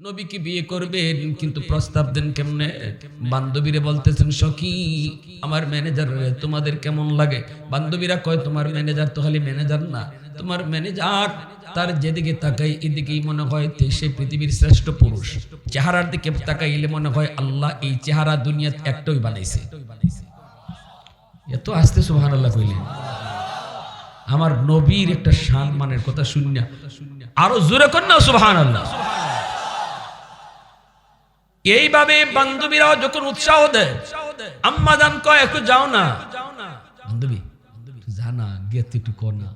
নবীকে বিয়ে করবেন, কিন্তু প্রস্তাব দেন কেমনে? বান্ধবীরা বলতেছেন, সখী, আমার ম্যানেজার তোমাদের কেমন লাগে? বান্ধবীরা কয়, তোমার ম্যানেজার তো খালি ম্যানেজার না। তোমার ম্যানেজার তার যেদিকে তাকাই, এদিকেই মনে হয় সে পৃথিবীর শ্রেষ্ঠ পুরুষ। চেহারার দিকে তাকাইলে মনে হয় আল্লাহ এই চেহারা দুনিয়াত একটাই বানাইছে। এত আস্তে সুহান আল্লাহ কইলেন আমার নবীর একটা সম্মানের কথা শুনিয়া আরও জোরে কর না সুবহান আল্লাহ এইভাবে বান্ধবীরাও যখন উৎসাহ দেয়, আম্মা দান কয়, একটু যাও না। বান্ধবী যা না গিয়ে একটু কর না।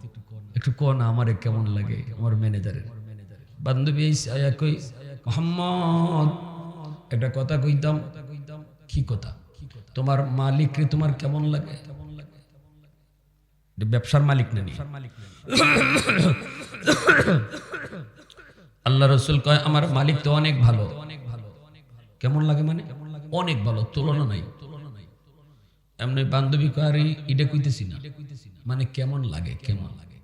একটু কর আমার কেমন লাগে, আমার ম্যানেজারের। বান্ধবী কই, মোহাম্মদ, একটা কথা কইতাম, কি কথা? তোমার মালিক রে তোমার কেমন লাগে? ব্যবসার মালিক না আল্লাহ রসুল কয়, আমার মালিক তো অনেক ভালো। কেমন লাগে মানে? অনেক ভালো, তুলনা নাই। এমনি বান্ধবী কারি এটা কইতেছি না। মানে কেমন লাগে কেমন লাগে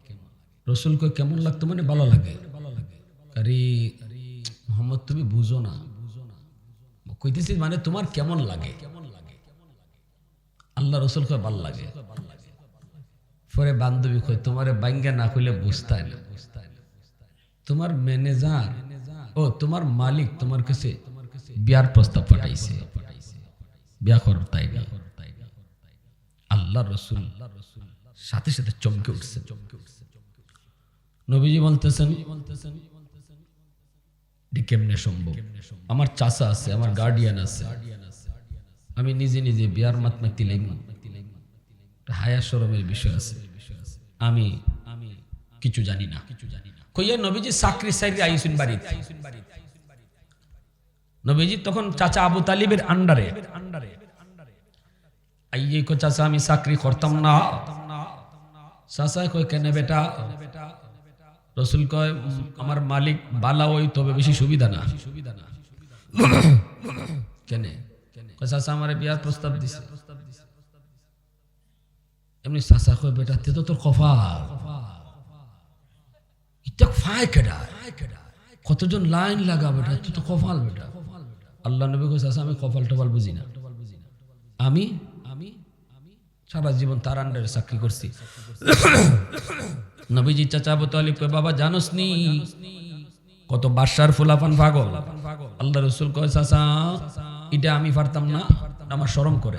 রসুল কয়, কেমন লাগতো মানে ভালো লাগে। কারি মোহাম্মদ, তুমি বুঝো না। কইতেছি মানে তোমার কেমন লাগে? কেমন লাগে আল্লাহ রসুল কয়, ভালো লাগে। পরে বান্ধবী কয়, তোমারে বাঙ্গা না কইলে বুঝতাই না। তোমার ম্যানেজার, ও তোমার মালিক তোমার কাছে বিয়ার প্রস্তাব পাঠাইছে। বিয়া কর তাই না আল্লাহ রসুল সাথে সাথে চমকে উঠছে। চমকে উঠছে নবীজি বলতেছেন বলতেছেন কেমনে সম্ভব? আমার চাচা আছে, আমার গার্ডিয়ান আছে। আমি নিজে নিজে বিয়ার মাতমা তিলাই হায়া সরমের বিষয় আছে। আমি আমি কিছু জানি না। কিছু জানি না কইয়া নবীজি চাকরি সাইডে আইসুন বাড়িতে। নবীজি তখন চাচা আবু তালিবের আন্ডারে, আইয়ে কো চাচা আমি চাকরি করতাম না। চাচা কই কেন বেটা? রসুল কয়, আমার মালিক বালা ওই, তবে বেশি সুবিধা না। সুবিধা না কেনে? কয়, চাচা আমার বিয়ার প্রস্তাব দিছে। এমনি চাচা কয়, বেটা, তে তো তোর কফাল কতজন লাইন লাগা বেটা তুই তো কফাল বেটা। আল্লাহ নবী কইছে "আচ্ছা, আমি কপাল টপাল বুঝি না। আমি আমি আমি সারা জীবন তার আন্ডারে চাকরি করছি। নবীজি চাচা আবু বাবা জানোস নি? কত বাদশার ফুলাফান পাগল। আল্লাহ রসুল কয় চাচা এটা আমি পারতাম না আমার শরম করে।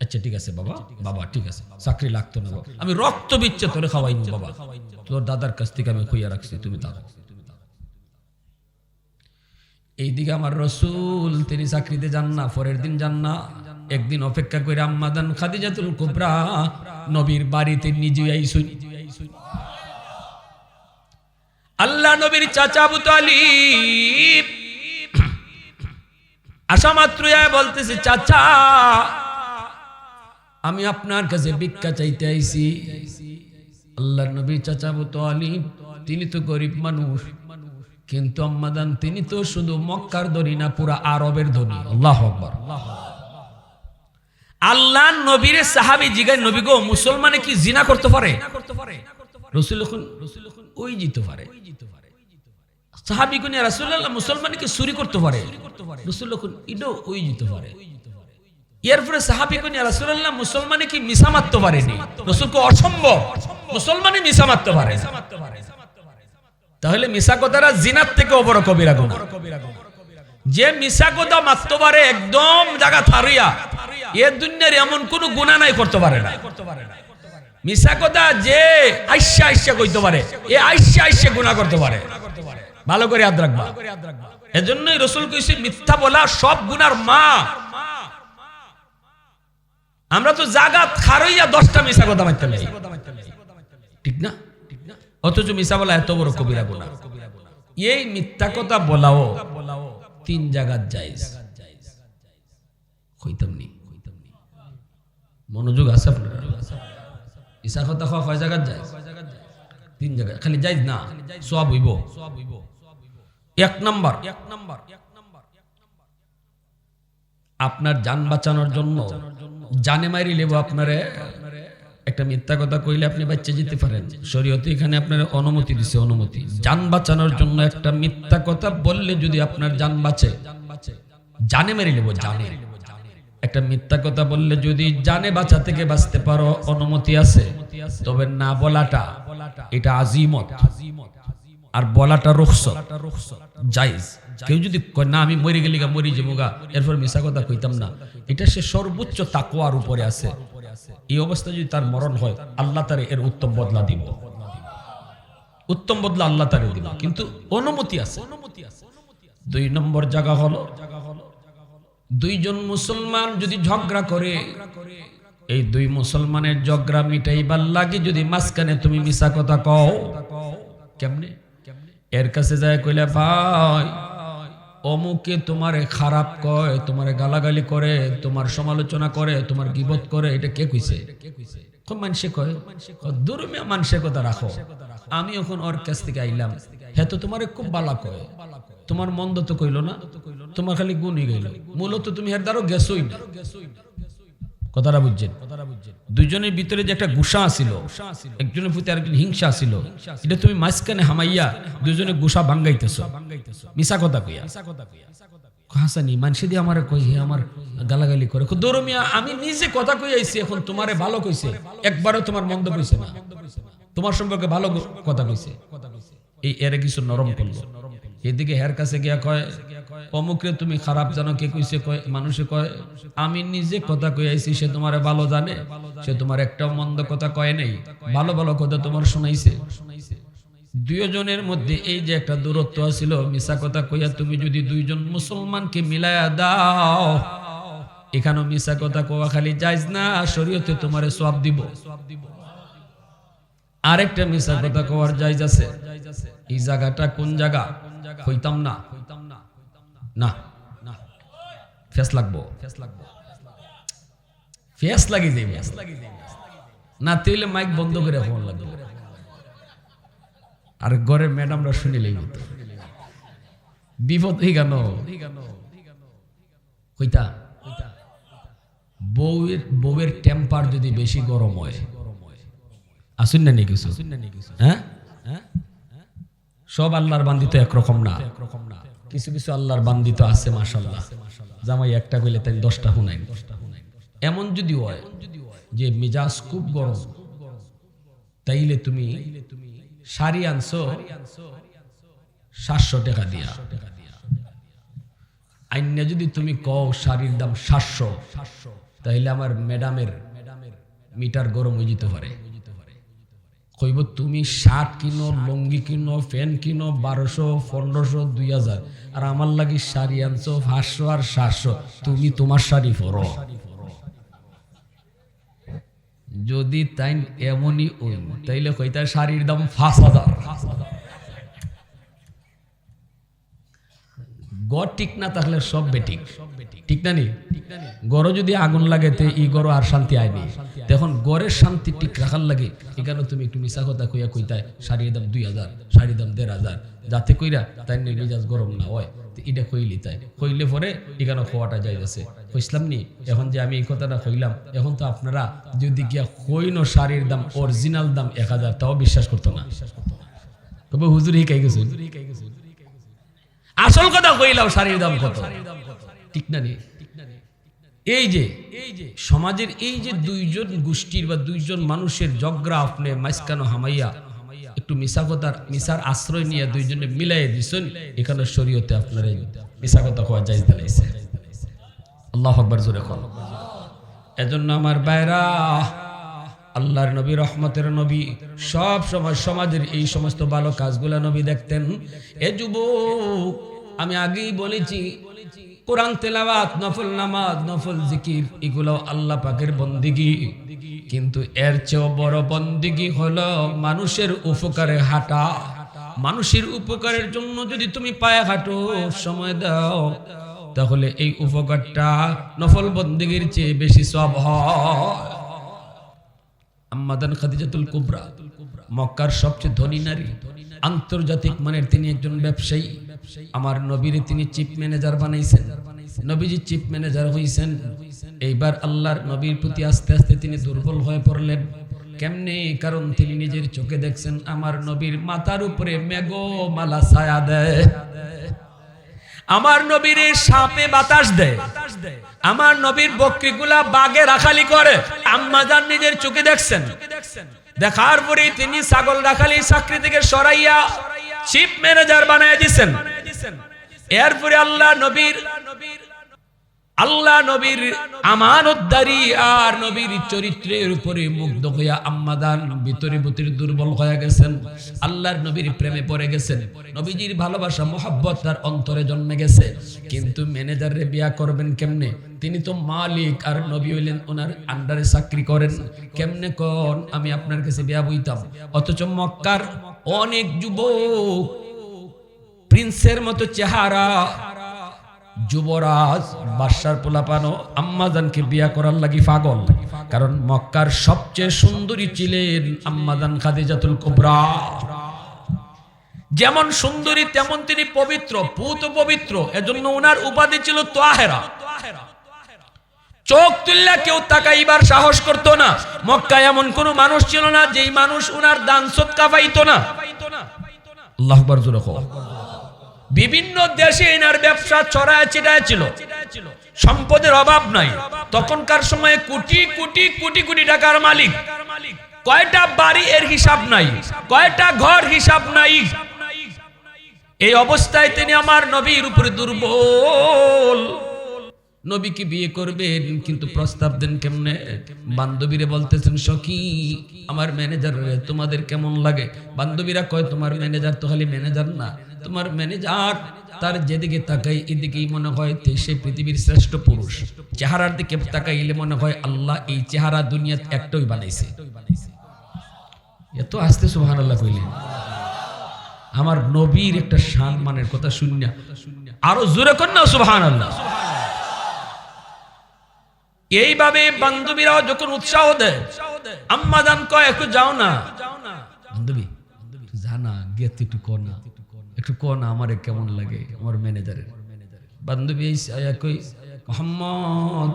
আচ্ছা ঠিক আছে বাবা বাবা ঠিক আছে চাকরি লাগতো না। আমি রক্ত বিচ্ছে তোরে খাওয়াইনি বাবা। তোর দাদার কাছ থেকে আমি খুইয়া রাখছি তুমি তাও এইদিকে আমার রসুল, তিনি চাকরিতে যান না, পরের দিন যান না। একদিন অপেক্ষা করে আম্মাদান খাদিজাতুল কুবরা, নবীর বাড়িতে নিজে আইসুন। আল্লাহ নবীর চাচা আবু তালিব আসা মাত্র বলতেছে, চাচা, আমি আপনার কাছে ভিক্ষা চাইতে আইছি। আল্লাহ নবী চাচা আবু তিনি তো গরিব মানুষ। কিন্তু আম্মাদান, তিনি তো শুধু মক্কার ধনী না, পুরা আরবের ধনী। আল্লাহ আকবার। আল্লাহ নবীর সাহাবি জিগায়, নবী গো, মুসলমানে কি জিনা করতে পারে? মুসলমানে কি চুরি করতে পারে? রসুল মুসলমানে মিশা মারতে মিশা মারতে পারে তাহলে মিশা কথাটা জিনার থেকে অবর কবিরা গুনাহ যে মিশা কথা মারতে পারে একদম জায়গা থারিয়া, এ দুনিয়ার এমন কোন গুণা নাই করতে পারে না। মিশা কথা যে আইসা আইসা কইতে পারে, এ আইসা আইসা গুণা করতে পারে। ভালো করে আদ রাখবা। এজন্যই রসুল কইছে, মিথ্যা বলা সব গুনার মা। আমরা তো জাগা খারইয়া দশটা মিশা কথা মারতে ঠিক না? অথচ মিশা বলা এত বড় কবিরা গুণা। এই মিথ্যা কথা বলাও তিন জায়গার নি। মনোযোগ আছে আপনার? ইসা কথা খাওয়া কয় জায়গার যায় তিন জায়গায়। খালি যাইজ না সব হইব। এক নাম্বার। এক নাম্বার আপনার যান বাঁচানোর জন্য জানে মারি লেব আপনারে একটা মিথ্যা কথা কইলে আপনি বাচ্চা যেতে পারেন। শরীয়তে এখানে আপনার অনুমতি দিছে, অনুমতি। যান বাঁচানোর জন্য একটা মিথ্যা কথা বললে যদি আপনার যান বাঁচে, জানে মেরে নেব, জানে। একটা মিথ্যা কথা বললে যদি জানে বাঁচা থেকে বাঁচতে পারো, অনুমতি আছে। তবে না বলাটা, এটা আজিমত। আর বলাটা রুখস জাইজ কেউ যদি না, আমি মরে গেলি গা, মরি যাব গা, এরপর মিশা কথা কইতাম না। এটা সে সর্বোচ্চ তাকুয়ার উপরে আছে। এই অবস্থা যদি তার মরণ হয়, আল্লাহ তারে এর উত্তম বদলা দিব। উত্তম বদলা আল্লাহ তারে দিব। কিন্তু অনুমতি আছে। অনুমতি আছে দুই নম্বর জায়গা হলো, দুইজন মুসলমান যদি ঝগড়া করে, এই দুই মুসলমানের ঝগড়া মিটাইবার লাগে যদি মাঝখানে তুমি মিশা কথা কও, কেমনে? এর কাছে যায় কইলে, ভাই অমুকে তোমারে খারাপ কয়, তোমারে গালাগালি করে, তোমার সমালোচনা করে, তোমার গিবত করে, এটা কে কইছে? খুব মানুষে কয় দুর্মিয়া মানুষের কথা রাখো। আমি এখন ওর কাছ থেকে আইলাম। হ্যাঁ তো তোমারে খুব বালা কয়। তোমার মন্দ তো কইলো না। তোমার খালি গুণই গেল। মূলত তুমি এর দ্বারও গেছই না। কথাটা বুঝছেন? দুইজনের ভিতরে যে একটা গুসা আছিল একজনের প্রতি আরেকজন হিংসা ছিল, এটা তুমি মাঝখানে হামাইয়া দুইজনে গুসা ভাঙ্গাইতেছ। মিশা কথা কইয়া। হাসানি মানুষে দিয়ে আমার কই আমার গালাগালি করে। দৌড়মিয়া আমি নিজে কথা কই আইছি এখন তোমারে ভালো কইছে। একবারও তোমার মন্দ কইছে না। তোমার সম্পর্কে ভালো কথা কইছে। এই, এর কিছু নরম করল। এদিকে হের কাছে গিয়া কয় অমুকরে তুমি খারাপ জানো, কে কইছে কয়, মানুষে কয়, আমি নিজে কথা কই আইছি, সে তোমারে ভালো জানে, সে তোমার একটা মন্দ কথা কয় নাই, ভালো ভালো কথা তোমার শোনাইছে। দুইজনের মধ্যে এই যে একটা দূরত্ব ছিল মিশা কথা কইয়া তুমি যদি দুইজন মুসলমানকে মিলায়া দাও, এখানেও মিশা কথা কোয়া খালি যাইজ না, শরীয়তে তোমারে সব দিব। আরেকটা মিশা কথা কোয়ার যাইজ আছে, এই জায়গাটা কোন জায়গা? হইতাম না না ফেস লাগবো ফেস লাগবো। ফেস লাগি যাই না, তুইলে মাইক বন্ধ করে ফোন লাগবে। আর ঘরের ম্যাডামরা শুনিলেই মতো বিপদ হই কেন কইতা, বউয়ের বউয়ের টেম্পার যদি বেশি গরম হয়। আসুন না নি কিছু? হ্যাঁ? সব আল্লাহর বান্দিত একরকম না। কিছু কিছু আল্লাহর বান্দিত আছে মাশাল্লাহ জামাই একটা কইলে তাই দশটা হুনাই এমন যদি হয় যে মেজাজ খুব গরম, তাইলে তুমি শাড়ি আনছো সাতশো টাকা দিয়া। আইনে যদি তুমি কও শাড়ির দাম সাতশো সাতশো, তাইলে আমার ম্যাডামের মিটার গরম হয়ে যেতে পারে। কইব তুমি শার্ট কিনো, লঙ্গি কিনো ফ্যান কিনো, বারোশো, পনেরোশো, দুই হাজার। আর আমার লাগি শাড়ি আনছো, পাঁচশো আর সাতশো। তুমি তোমার শাড়ি পরো। যদি তাই এমনই ওই তাইলে কইতা শাড়ির দাম পাঁচ হাজার। গড় ঠিক না তাহলে সব বেঠিক। ঠিক না নি? গড় যদি আগুন লাগে তে ই গড় আর শান্তি আয়নি গড়ের শান্তি ঠিক রাখার লাগে এখানে তুমি একটু মিশা কথা কইয়া কইতায় শাড়ির দাম দুই হাজার শাড়ির দাম দেড় হাজার, যাতে কইরা তাই মেজাজ গরম না হয়। এটা কইলি তাই। কইলে পরে এখানে খোয়াটা যাই আছে কইসলাম নি, এখন যে আমি এই কথাটা কইলাম, এখন তো আপনারা যদি গিয়া কইনো শাড়ির দাম অরিজিনাল দাম এক হাজার, তাও বিশ্বাস করতো না। তবে হুজুর হিকাই গেছে আসল কথা কইলাম শাড়ির দাম কত? ঠিক না নি? এই যে এই যে সমাজের এই যে দুইজন গোষ্ঠীর বা দুইজন মানুষের জগরা আপনি মাইসকানো হামাইয়া একটু মিশা কথার মিশার আশ্রয় নিয়ে দুইজনে মিলাই দিছেন, এখানে শরীয়তে আপনার এই মিশা কথা কোয়া যাই দিলাইছে আল্লাহ আকবার জোরে কল এজন্য আমার বাইরা আল্লাহর নবী, রহমতের নবী, সব সময় সমাজের এই সমস্ত ভালো কাজগুলা নবী দেখতেন। এ যুবক, আমি আগেই বলেছি কোরআন তেলাওয়াত, নফল নামাজ, নফল জিকির এগুলো আল্লাহ পাকের বন্দিগি। কিন্তু এর চেয়েও বড় বন্দিগি হলো মানুষের উপকারে হাঁটা। মানুষের উপকারের জন্য যদি তুমি পায়ে হাঁটো, সময় দাও, তাহলে এই উপকারটা নফল বন্দিগির চেয়ে বেশি সব হয়। আম্মাদান খাদিজাতুল কুবরা, মক্কার সবচেয়ে ধনী নারী, আন্তর্জাতিক মানের তিনি একজন ব্যবসায়ী। আমার নবীর তিনি চিফ ম্যানেজার বানাইছেন। নবীজি চিফ ম্যানেজার হইছেন। এইবার আল্লাহর নবীর প্রতি আস্তে আস্তে তিনি দুর্বল হয়ে পড়লেন। কেমনে কারণ তিনি নিজের চোখে দেখছেন? আমার নবীর মাথার উপরে মেঘো মালা ছায়া দেয়। আমার নবীর সাপে বাতাস দেয়। আমার নবীর বকরিগুলা বাগে রাখালি করে। আম্মাজান নিজের চোখে দেখছেন। দেখার পরে তিনি ছাগল রাখালি চাকরি থেকে সরাইয়া চিফ ম্যানেজার বানায় দিছেন এরপরে আল্লাহ নবীর আল্লাহ নবীর আমানতদারি আর নবীর চরিত্রের উপরে মুগ্ধ হইয়া আম্মাদান ভিতরে ভিতরে দুর্বল হয়ে গেছেন। আল্লাহর নবীর প্রেমে পড়ে গেছেন। নবীজির ভালোবাসা, মোহাব্বত তার অন্তরে জন্মে গেছে। কিন্তু ম্যানেজারে বিয়া করবেন কেমনে? তিনি তো মালিক আর নবী হইলেন ওনার আন্ডারে চাকরি করেন। কেমনে কন? আমি আপনার কাছে বিয়া বইতাম। অথচ মক্কার অনেক যুবক প্রিন্সের মতো চেহারা। যুবরাজ, বাদশার পোলাপানো আম্মাদানকে বিয়া করার লাগি পাগল। কারণ মক্কার সবচেয়ে সুন্দরী ছিলেন আম্মাদান খাদিজাতুল কুবরা। যেমন সুন্দরী, তেমন তিনি পবিত্র, পুত পবিত্র। এজন্য ওনার উপাধি ছিল তোয়াহেরা। চোখ তুললে কেউ তাকাইবার সাহস করতো না। মক্কায় এমন কোন মানুষ ছিল না যেই মানুষ উনার দান সৎকা পাইতো না। আল্লাহ আকবার জোরে কও। বিভিন্ন দেশে এনার ব্যবসা ছড়ায় ছিটায় ছিল। সম্পদের অভাব নাই। তখনকার সময়ে কোটি কোটি কোটি কোটি টাকার মালিক। কয়টা বাড়ি এর হিসাব নাই, কয়টা ঘর হিসাব নাই। এই অবস্থায় তিনি আমার নবীর উপরে দুর্বল। নবীকে বিয়ে করবেন, কিন্তু প্রস্তাব দেন কেমনে? বান্ধবীরা বলতেছেন, সখী, আমার ম্যানেজার তোমাদের কেমন লাগে? বান্ধবীরা কয়, তোমার ম্যানেজার তো খালি ম্যানেজার না। তোমার ম্যানেজার তার যেদিকে তাকাই, এদিকেই মনে হয় সে পৃথিবীর শ্রেষ্ঠ পুরুষ। চেহারার দিকে তাকাইলে মনে হয় আল্লাহ এই চেহারা দুনিয়াত একটাই বানাইছে। এত আস্তে সুহান আল্লাহ কইলেন। আমার নবীর একটা সম্মানের কথা শুনিয়া, আরও জোরে কর না সুবহান আল্লাহ এইভাবে বান্ধবীরাও যখন উৎসাহ দেয়, আম্মা দান কয়, একটু যাও না। বান্ধবী যা না। গিয়ে একটু একটু আমার কেমন লাগে, আমার ম্যানেজারের। বান্ধবী মোহাম্মদ,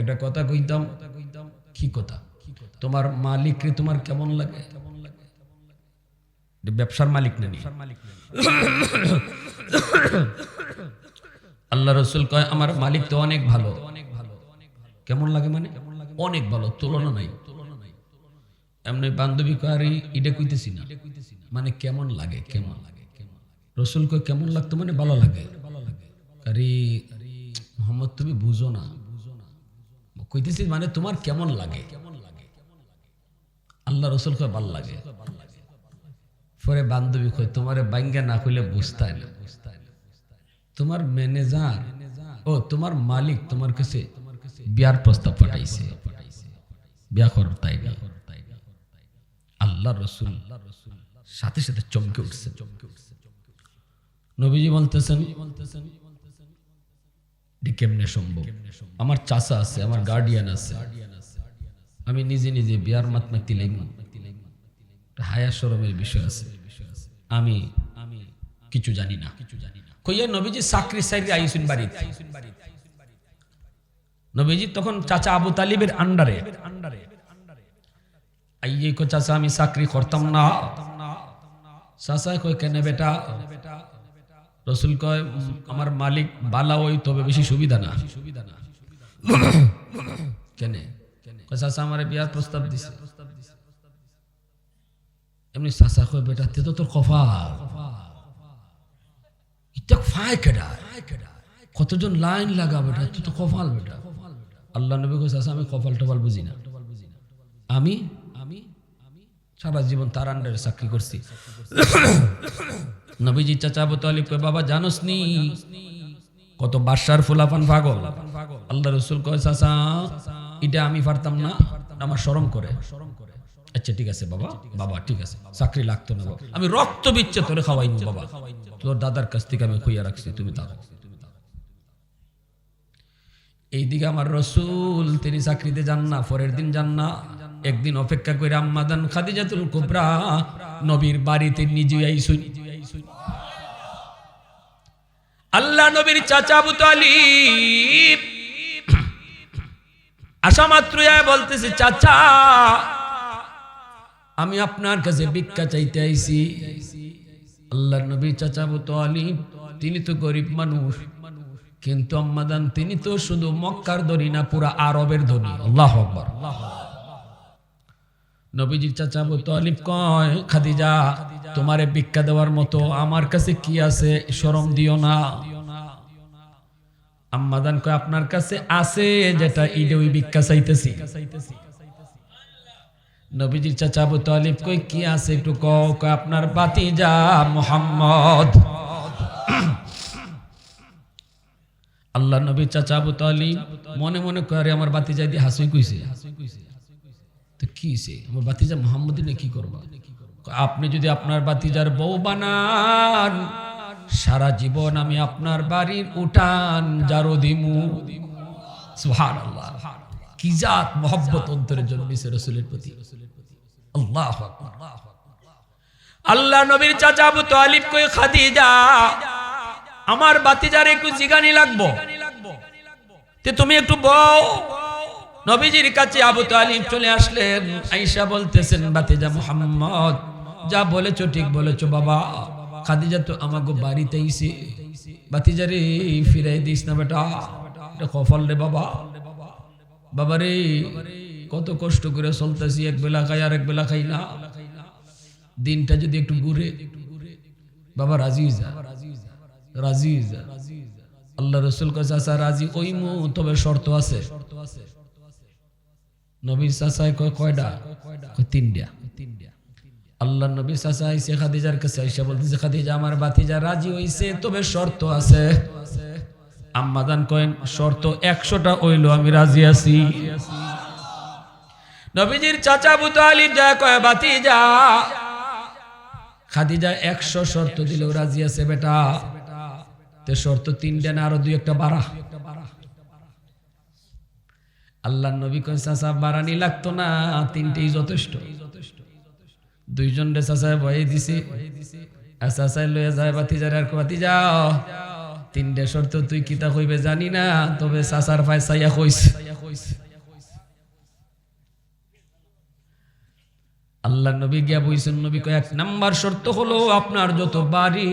একটা কথা কইতাম, কি কথা? তোমার মালিক রে তোমার কেমন লাগে? ব্যবসার মালিক না আল্লাহ রসুল কয়, আমার মালিক তো অনেক ভালো। কেমন লাগে মানে? অনেক ভালো, তুলনা নাই। এমনি বান্ধবী কারি এটা কইতেছি না। মানে কেমন লাগে কেমন লাগে? রসুল কয়, কেমন লাগতো? মানে ভালো লাগে। কারি মোহাম্মদ, তুমি বুঝো না। কইতেছি মানে তোমার কেমন লাগে? কেমন লাগে আল্লাহ রসুল কয়, ভালো লাগে। পরে বান্ধবী কয়, তোমারে বাঙ্গা না কইলে বুঝতাই না। তোমার ম্যানেজার, ও তোমার মালিক তোমার কাছে বিয়ার প্রস্তাব পাঠাইছে। বিয়া কর তাই না আল্লাহ রসুল সাথে সাথে চমকে উঠছে। চমকে উঠছে নবীজি বলতেছেন বলতেছেন কেমনে সম্ভব? আমার চাচা আছে, আমার গার্ডিয়ান আছে। আমি নিজে নিজে বিয়ার মাতমা তিলাই হায়া সরমের বিষয় আছে। আমি আমি কিছু জানি না। কিছু জানি না কইয়া নবীজি চাকরি সাইডে আইসুন বাড়িতে। নবীজি তখন চাচা আবু তালিবের আন্ডারে, আইয়ে কো চাচা আমি চাকরি করতাম না। চাচা কই কেন বেটা? রসুল কয়, আমার মালিক বালা ওই, তবে বেশি সুবিধা না। সুবিধা না কেনে? কয়, চাচা আমার বিয়ার প্রস্তাব দিছে। এমনি চাচা কয়, বেটা, তে তো তোর কফাল কতজন লাইন লাগা বেটা তুই তো কফাল বেটা। আল্লাহ নবী "আচ্ছা, আমি কপাল টপাল বুঝি না। আমি আমি সারা জীবন তার আন্ডারে চাকরি করছি। নবীজি চাচা আবু বাবা জানোস নি কত বাদশার ফুলাফান পাগল। আল্লাহ রসুল কয় চাচা এটা আমি পারতাম না। আমার শরম করে। আচ্ছা ঠিক আছে বাবা। বাবা ঠিক আছে। চাকরি লাগতো না। আমি রক্ত বিচ্ছে তোরে খাওয়াইনি বাবা। তোর দাদার কাছ থেকে আমি খুইয়া রাখছি তুমি তাকো এইদিকে আমার রসুল, তিনি চাকরিতে যান না, পরের দিন যান না। একদিন অপেক্ষা করে আম্মাদান খাদিজাতুল কুবরা, নবীর বাড়িতে নিজে আইসুন। আল্লাহ নবীর চাচা আবু তালিব আসা মাত্র বলতেছে, চাচা, আমি আপনার কাছে ভিক্ষা চাইতে আইছি। আল্লাহ নবী চাচাবু তো আলিম তিনি তো গরিব মানুষ। কিন্তু আম্মাদান, তিনি তো শুধু মক্কার ধনী না, পুরা আরবের ধনী। আল্লাহ আকবার। নবীজির চাচা আবু তালিব কয়, খাদিজা, তোমারে ভিক্ষা দেওয়ার মতো আমার কাছে কি আছে? শরম দিও না। আম্মাদান কয়, আপনার কাছে আছে যেটা ইডে ওই ভিক্ষা চাইতেছি। নবীজির চাচা আবু তালিব কই কি আছে একটু কয়, আপনার বাতিজা মোহাম্মদ। আল্লাহ নবী চাচা আবু তালিব মনে মনে করে আমার বাতিজা দিয়ে হাসুই কইছে। তো কি সে আমার বাতিজা মোহাম্মদিনে কি করবা? আপনি যদি আপনার বাতিজার বউ বানান, সারা জীবন আমি আপনার বাড়ির উঠান জারো দিমু। কি জাত মোহব্বত অন্তরে জন্মেছে রসুলের প্রতি। আল্লাহ আল্লাহ নবীর চাচা আবু তালিব কই খাদিজা আমার বাতিজার একটু জিগানি লাগবো। তে তুমি একটু বউ নবীজির কাছে আবু তালিব চলে আসলেন। আইসা বলতেছেন, বাতিজা মোহাম্মদ, যা বলেছ ঠিক বলেছ বাবা। খাদিজা তো আমাকে বাড়িতে বাতিজা রে, ফিরাই দিস না বেটা। কফল রে বাবা। বাবা রে, কত কষ্ট করে চলতেছি, এক বেলা খাই আর এক বেলা খাই না। দিনটা যদি একটু ঘুরে। বাবা রাজি যা। রাজি যা আল্লাহ রসুল আসা রাজি ওই মু, তবে শর্ত আছে। নবীর চাচায় কয় কয়টা কয় তিনটা আল্লাহ নবী চাচা আইসে খাদিজার কাছে, আইসা বলতেছে, খাদিজা, আমার বাতিজা রাজি হইছে, তবে শর্ত আছে। আম্মাদান কয়েন, শর্ত একশোটা হইল, আমি রাজি আছি। নবীজির চাচা আবু তালিব যা কয় বাতিজা খাদিজা একশো শর্ত দিলেও রাজি আছে, বেটা। তে শর্ত তিনটা আরও দুই একটা আল্লাহ নবী কয়, চাচা লাগতো না, তিনটেই যথেষ্ট। দুইজন রে ভয়ে লয়ে যায় বাতি যার আর বাতি যাও তুই কিতা কইবে জানি না, তবে চাচার ভাই চাইয়া কইস আল্লাহ নবী গিয়া বইছেন, নবী কয়, এক নাম্বার শর্ত হলো আপনার যত বাড়ি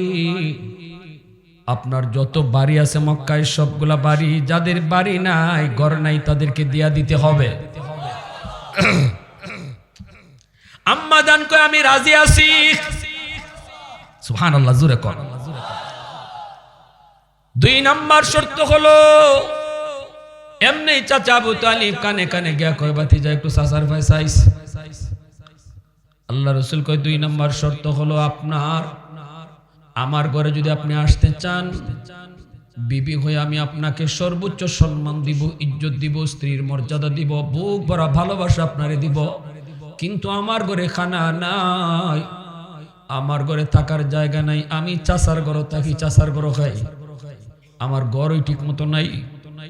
আপনার যত বাড়ি আছে মক্কায়, সবগুলা বাড়ি যাদের বাড়ি নাই, ঘর নাই, তাদেরকে দিয়া দিতে হবে। আম্মা জান কয়, আমি রাজি আছি। সুবহানাল্লাহ, জুরে কর দুই নাম্বার শর্ত হলো, এমনি চাচা আবু তালিব কানে কানে গিয়া কয়, বাতি যায় একটু সাসার ভাই সাইস আল্লাহ রসুল কয়, দুই নাম্বার শর্ত হলো আপনার আমার ঘরে যদি আপনি আসতে চান, বিবি হয়ে আমি আপনাকে সর্বোচ্চ সম্মান দিব, ইজ্জত দিব, স্ত্রীর মর্যাদা দিব, বুক ভরা ভালোবাসা আপনারে দিব। কিন্তু আমার ঘরে খানা নাই, আমার ঘরে থাকার জায়গা নাই, আমি চাষার ঘর থাকি, চাষার ঘর খাই। আমার ঘরই ঠিক মতো নাই।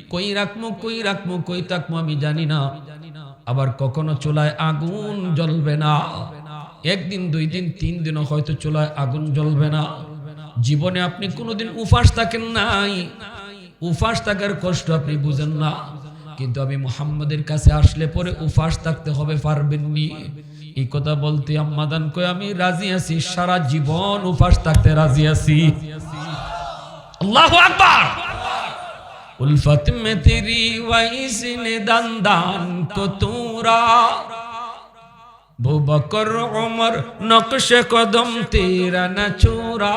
কই রাখব কই রাখব কই থাকব আমি জানি না। আবার কখনো চুলায় আগুন জ্বলবে না। একদিন, দুই দিন, তিন দিনও হয়তো চুলায় আগুন জ্বলবে না। জীবনে আপনি কোনোদিন উপাস থাকেন নাই। উপাস থাকার কষ্ট আপনি বুঝেন না। কিন্তু আমি মোহাম্মদের কাছে আসলে পরে উপাস থাকতে হবে পারবেননি এই কথা বলতে আম্মাদান কয়ে আমি রাজি আছি, সারা জীবন উপাস থাকতে রাজি আছি। আল্লাহ আকবার! উলফত মে তেরি ওয়াইস দান দান তো তোরা ভুবকর ওমর নকশে কদম তেরা না চোরা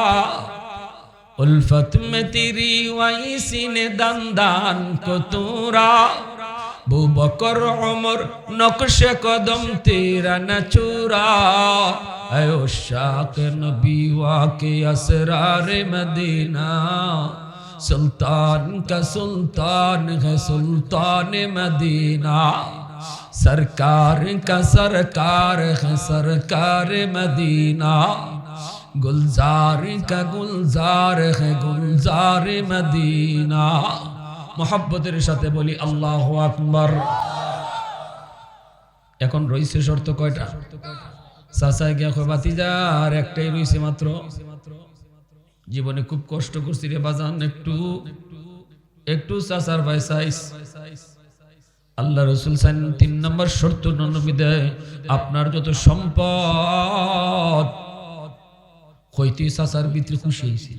উলফত মে তিরি ওয়াই সিনে দান দান কো তোরা ভুবকর ওমর নকশে কদম তেরা না চোরা আয়ো শাক নবী ওয়াকে আসরার মদিনা। সুলতান কা সুলতান है সুলতান মদিনা। সরকার کا সরকার মদিনা গুলজার مدینہ গুলজার মদিনা گلزار সাথে বলি, আল্লাহ আকবর। এখন রইছে শর্ত কয়টা? চাচায় গিয়া কয় বাতিজার একটাই রইছে মাত্র। জীবনে খুব কষ্ট করছি রে বাজান, একটু একটু চাচার ভাই সাইস আল্লাহ রসুল সাইন তিন নম্বর শর্ত নবী দেয় আপনার যত সম্পদ কইতে সাসার ভিতরে খুশি হয়েছে।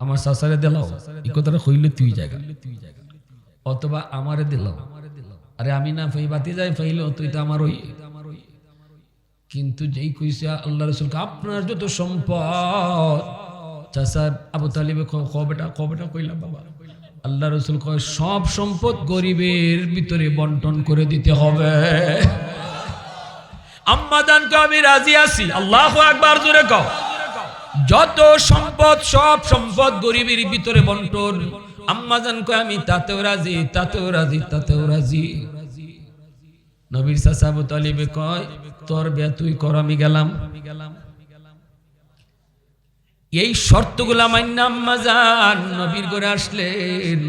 আমার সাসারে দিলাও এই কথাটা কইলে তুই জায়গা। অথবা আমারে দিলাও আরে আমি না ফাই, বাতি যাই ফাইল, তুই তো আমার ওই। কিন্তু যেই কইছে আল্লাহ রসুলকে, আপনার যত সম্পদ চাষার আবু তালিবে কবেটা কবেটা কইলাম বাবা। আল্লাহ রসুল কয়, সব সম্পদ গরিবের ভিতরে বন্টন করে দিতে হবে। আম্মাদানকে আমি রাজি আছি। আল্লাহ একবার জোরে কও। যত সম্পদ, সব সম্পদ গরিবের ভিতরে বন্টন। আম্মাজান কয়, আমি তাতেও রাজি তাতেও রাজি তাতেও রাজি। নবীর সাসাবু তালিবে কয়, তোর বিয়া তুই কর, আমি গেলাম। এই শর্তগুলা মান্য আম্মাজান নবীর করে আসলেন।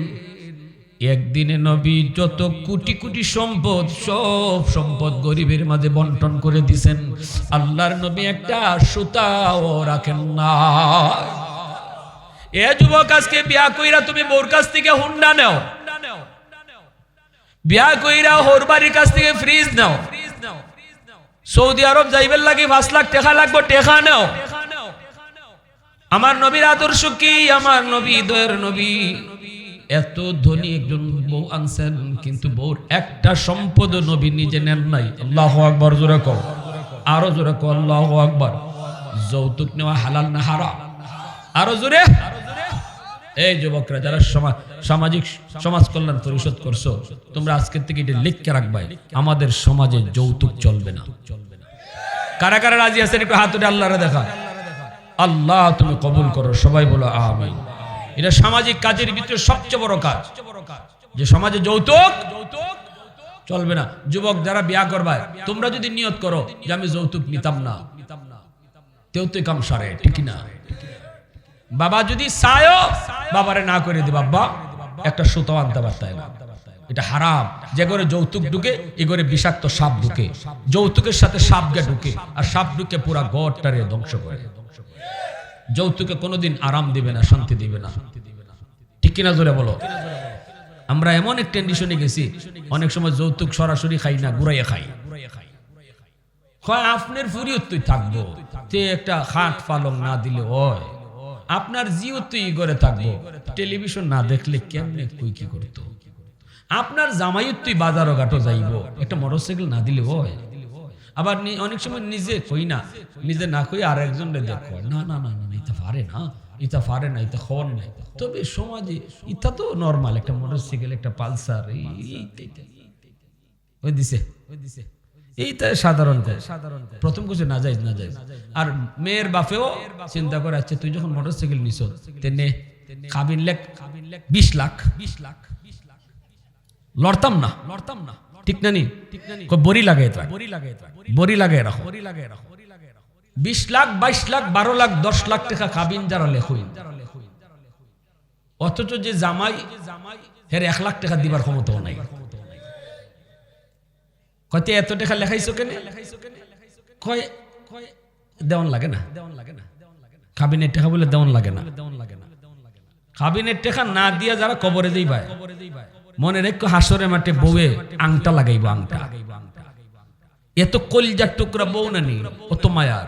একদিনে নবী যত কোটি কোটি সম্পদ, সব সম্পদ গরিবের মাঝে বন্টন করে দিছেন। আল্লাহর নবী একটা সুতাও রাখেন না। এ যুবক আজকে বিয়া কইরা তুমি বোর কাছ থেকে হুন্ডা নেও। বিয়া কইরা হোর বাড়ির কাছ থেকে ফ্রিজ নাও। সৌদি আরব যাইবেন লাগে পাঁচ লাখ টাকা লাগবে, টেকা নাও। আমার নবীর আদর্শ কি? আমার নবী, দয়ের নবী। এত ধনী একজন বউ আনছেন, কিন্তু বউর একটা সম্পদ নবী নিজে নেন নাই। আল্লাহ আকবর জোরে কও। আরও জোরে কও, আল্লাহ আকবর। যৌতুক নেওয়া হালাল না হারা আরও জোরে। এই যুবকরা, যারা সমাজ সামাজিক সমাজ কল্যাণ পরিষদ করছ, তোমরা আজকের থেকে এটা লিখকে রাখবাই। আমাদের সমাজে যৌতুক চলবে না। কারা কারা রাজি আছেন? একটু হাত উঠে আল্লাহরে দেখা আল্লাহ তুমি কবুল করো। সবাই বলো আমিন। এটা সামাজিক কাজের ভিতরে সবচেয়ে বড় কাজ। যে সমাজে যৌতুক চলবে না। যুবক যারা বিয়া করবায়, তোমরা যদি নিয়ত করো যে আমি যৌতুক নিতাম না। তো কাম সারে, ঠিক না বাবা যদি চায়ও, বাবারে না করে দে বাবা। একটা সুতো আনতে না। এটা হারাম। যে করে যৌতুক ঢুকে, এ করে বিষাক্ত সাপ ঢুকে। যৌতুকের সাথে সাপকে ঢুকে, আর সাপ ঢুকে পুরা গড়টারে ধ্বংস করে। যৌতুকে কোনোদিন আরাম দিবে না, শান্তি দিবে না। ঠিক কিনা জোরে বলো? আমরা এমন এক কন্ডিশনে গেছি, অনেক সময় যৌতুক সরাসরি খাই না, ঘুরাইয়া খাই। আপনার ফুরিয়ত তুই থাকব। তে একটা খাট পালং না দিলে হয়। আপনার জিও তুই ঘরে থাকব। টেলিভিশন না দেখলে কেমনে কি করতো? আপনার জামাইত তুই বাজারও ঘাটো যাইব। একটা মোটরসাইকেল না দিলে হয়। আবার অনেক সময় নিজে কই না, নিজে না কই আর একজন দেখো। না না না না ইতা পারে না ইতা পারে না ইতা খবর নাই। তবে সমাজে ইতা তো নর্মাল একটা মোটরসাইকেল একটা পালসার ওই দিছে। এইটা সাধারণ সাধারণ প্রথম কিছু না যাই না যাই আর মেয়ের বাপেও চিন্তা করে আচ্ছা তুই যখন মোটরসাইকেল নিছ, তেনে খাবিন লেখ কাবিন লেখ বিশ লাখ। বিশ লাখ লড়তাম না। লড়তাম না না নি। ঠিক না নি? বড়ি লাগে এটা বড়ি লাগে এটা বড়ি লাগে রাখো বড়ি লাগে রাখো বিশ লাখ, বাইশ লাখ, বারো লাখ, দশ লাখ টাকা খাবিন যারা লেখুই অথচ যে জামাই, হের এক লাখ টাকা দিবার ক্ষমতাও নাই। কয়তে এত টাকা লেখাইছো কেন? কয়, দেওয়ান লাগে না? দেওয়ান লাগে না কাবিনের টাকা বলে দেওয়ান লাগে না। দেওয়ান লাগে না কাবিনের টাকা না দিয়া যারা কবরে দেই ভাই মনে রেখো হাসরে মাঠে বউয়ে আংটা লাগাইব আংটা। এত কলজার টুকরা বউ না নি অত মায়ার।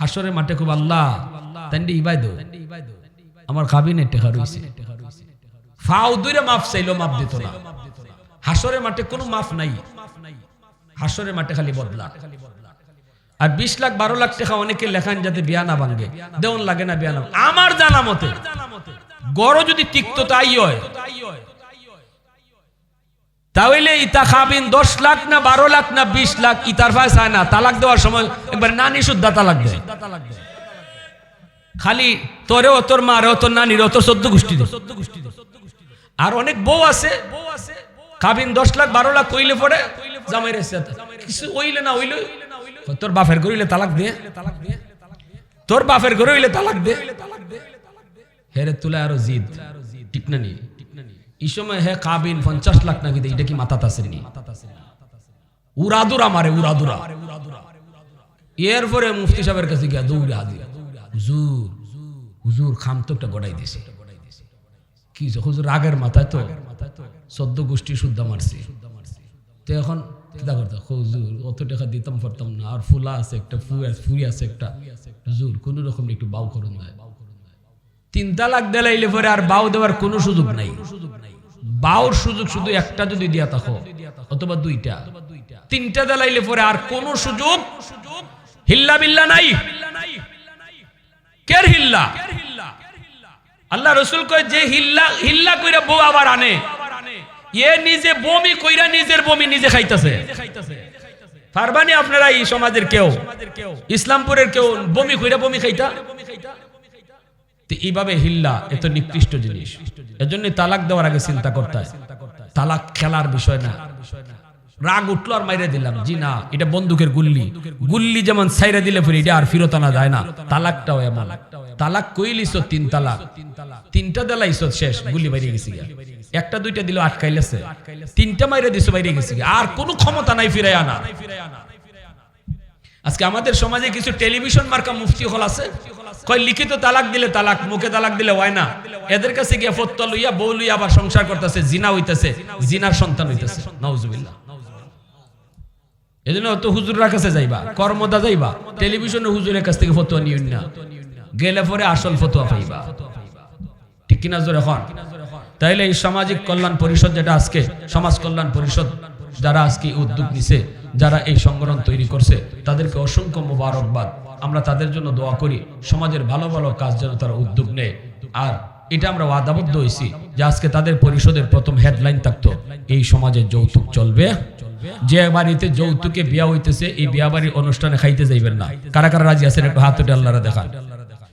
হাসরে মাঠে খুব আল্লাহ তান্ডি ইবাই দো আমার কাবিনের টাকা দুইরে মাফ চাইলো মাফ দিত না। হাসরে মাঠে কোনো মাফ নাই। হাসরের মাঠে খালি বদলা। আর বিশ লাখ, বারো লাখ টাকা অনেকে লেখান যাতে বিয়া না দেওয়ান লাগে না বিয়া না আমার জানা মতে, গড় যদি তিক্ত তাই হয় তাহলে ইতা খাবিন দশ লাখ না বারো লাখ না বিশ লাখ, ইতার ফায় চায় না। তালাক দেওয়ার সময় একবার নানি শুদ্ধা তালাক দেয়। খালি তোরে তোর মারে ও তোর নানির ও তোর চোদ্দ গোষ্ঠী আর অনেক বউ আছে বউ আছে কাবিন দশ লাখ, বারো লাখ কইলে পরে জামাই রেছে কিছু ওইলে না ওইলে তোর বাপের গরিলে তালাক দে তালাক দে। তোর বাপের ঘরে হইলে তালাক দে। হেরে তুলে আরও জিদ। ঠিক না নি? এই সময় হে কাবিন পঞ্চাশ লাখ নাকি এটা কি মাথা তাসের নি? উড়াদুরা মারে, উড়াদুরা। এরপরে মুফতি সাহেবের কাছে গিয়া দৌড়ে হাজি হুজুর হুজুর, খাম তো একটা গড়াই দিছে। কি হুজুর, রাগের মাথায় তো। চোদ্দ গোষ্ঠী শুদ্ধ মারছি। তো এখন কিতা করতে হুজুর, অত টাকা দিতাম পারতাম না। আর ফুলা আছে একটা ফু ফুরি আছে একটা। হুজুর, কোনো রকম একটু বাউ করুন দেয় তিন তালাক দিলাইলে পরে আর বাউ দেওয়ার কোনো সুযোগ নাই। বাউর সুযোগ শুধু একটা যদি দিয়া থাকো, অথবা দুইটা। তিনটা দিলাইলে পরে আর কোনো সুযোগ হিল্লা বিল্লা নাই। কের হিল্লা? আল্লাহ রসুল কয়, যে হিল্লা হিল্লা কইরা বউ আবার আনে, এ নিজে বমি কইরা নিজের বমি নিজে খাইতেছে। পারবানি আপনারা এই সমাজের কেউ, ইসলামপুরের কেউ বমি কইরা বমি খাইতা? তো এইভাবে হিল্লা এত নিকৃষ্ট জিনিস। এজন্য তালাক দেওয়ার আগে চিন্তা করতে হয়। তালাক খেলার বিষয় না। রাগ উঠল আর মাইরে দিলাম। জি না, এটা বন্দুকের গুল্লি। গুল্লি যেমন সাইরে দিলে ফিরে এটা আর ফিরত আনা যায় না। তালাকটাও এমন। তালাক কইলিস তিন তালাক। তিনটা দেলাইছ শেষ, গুলি বাইরে গেছি। একটা, দুইটা দিল আটকাইলেছে। তিনটা মাইরে দিছ বাইরে গেছি। আর কোনো ক্ষমতা নাই ফিরে আনা। আজকে আমাদের সমাজে কিছু টেলিভিশন মার্কা মুফতি হল আছে? কয়, লিখিত তালাক দিলে তালাক, মুখে তালাক দিলে হয় না। এদের কাছে গিয়ে ফত্তা লইয়া, বউ লইয়া আবার সংসার করতেছে, জিনা হইতেছে, জিনার সন্তান হইতেছে। নওজুবিল্লাহ এজন্য অত হুজুরের কাছে যাইবা, কর্মদা যাইবা, টেলিভিশনে হুজুরের কাছ থেকে ফতোয়া নিউন না। গেলে পরে আসল ফতোয়া পাইবা। ঠিক কিনা জোরে এখন তাইলে এই সামাজিক কল্যাণ পরিষদ যেটা আজকে, সমাজ কল্যাণ পরিষদ যারা আজকে উদ্যোগ নিছে যারা এই সংগঠন তৈরি করছে, তাদেরকে অসংখ্য মোবারকবাদ। আমরা তাদের জন্য দোয়া করি, সমাজের ভালো ভালো কাজ যেন তারা উদ্যোগ নেয়। আর এটা আমরা ওয়াদাবদ্ধ হয়েছি যে আজকে তাদের পরিষদের প্রথম হেডলাইন থাকতো, এই সমাজে যৌতুক চলবে। যে বাড়িতে যৌতুকে বিয়া হইতেছে, এই বিয়া বাড়ির অনুষ্ঠানে খাইতে যাইবেন না। কারা কারা রাজি আছেন, একটু হাত উঠে আল্লাহরা দেখান।